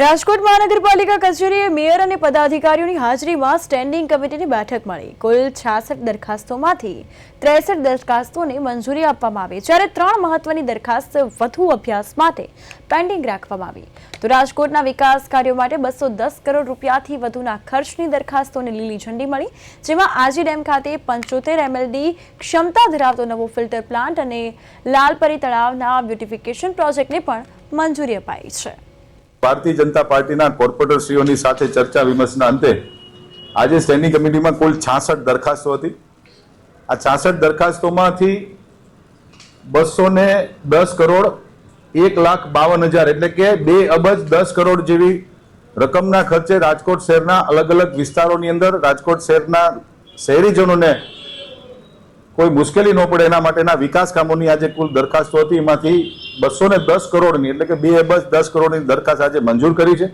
રાજકોટ મહાનગરપાલિકા કચેરીએ મેયર અને પદાધિકારીઓની હાજરીમાં સ્ટેન્ડિંગ કમિટીની બેઠક મળી. કુલ છાસઠ દરખાસ્તોમાંથી ત્રેસઠ દરખાસ્તોને મંજૂરી આપવામાં આવી. જ્યારે ત્રણ મહત્વની દરખાસ્ત વધુ અભ્યાસ માટે પેન્ડિંગ રાખવામાં આવી. તો રાજકોટના વિકાસ કાર્યો માટે બસો દસ કરોડ રૂપિયાથી વધુના ખર્ચની દરખાસ્તોને લીલી ઝંડી મળી, જેમાં આજી ડેમ ખાતે પંચોતેર એમએલડી ક્ષમતા ધરાવતો નવો ફિલ્ટર પ્લાન્ટ અને લાલપરી તળાવના બ્યુટિફિકેશન પ્રોજેક્ટને પણ મંજૂરી અપાઈ છે. ભારતીય જનતા પાર્ટીના કોર્પોરેટરશ્રીઓની સાથે ચર્ચા વિમર્શના અંતે આજે સ્ટેન્ડિંગ કમિટીમાં કુલ છાસઠ દરખાસ્તો હતી? આ છાસઠ દરખાસ્તોમાંથી બસો ને દસ કરોડ, એક લાખ બાવન હજાર, એટલે કે બે અબજ દસ કરોડ જેવી રકમના ખર્ચે રાજકોટ શહેરના અલગ અલગ વિસ્તારોની અંદર રાજકોટ શહેરના શહેરીજનોને કોઈ મુશ્કેલી ન પડે એના માટેના વિકાસ કામોની આજે કુલ દરખાસ્તો હતી. એમાંથી બસો ને દસ કરોડની, એટલે કે બે અબજ દસ કરોડની દરખાસ્ત આજે મંજૂર કરી છે.